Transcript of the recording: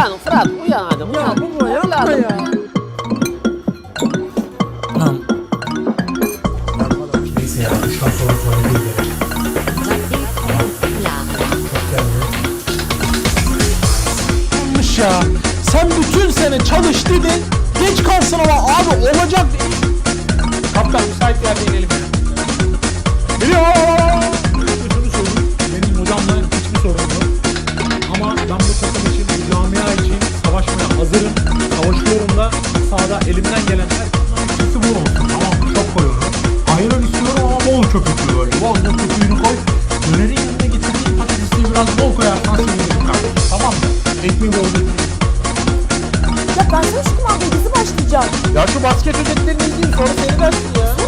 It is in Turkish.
Uyan Fırat uyan hadi. Ya baba yapma ya. Neyse ya duştan sonra tuvalete gidelim. Yanlış ya. Sen bütün sene çalış dedin. Geç kalsın ama abi olacak. Kaptan müsait bir yerde inelim. Elimden gelen her kötü bol olsun. Tamam? Çok koyuyorum. Ayran istiyorum ama bol köpüklü böyle. Bol da köpüğünü koy. Dönerin yanına getirdiğin patatesini biraz bol koyarsan sevinirim kardeşim. Tamam mı? Ekmeği bol getir. Ya ben sana şu kumandayı dizi başlayacağım. Ya şu basket özetlerini izleyin sonra. Benim sevgilim ya.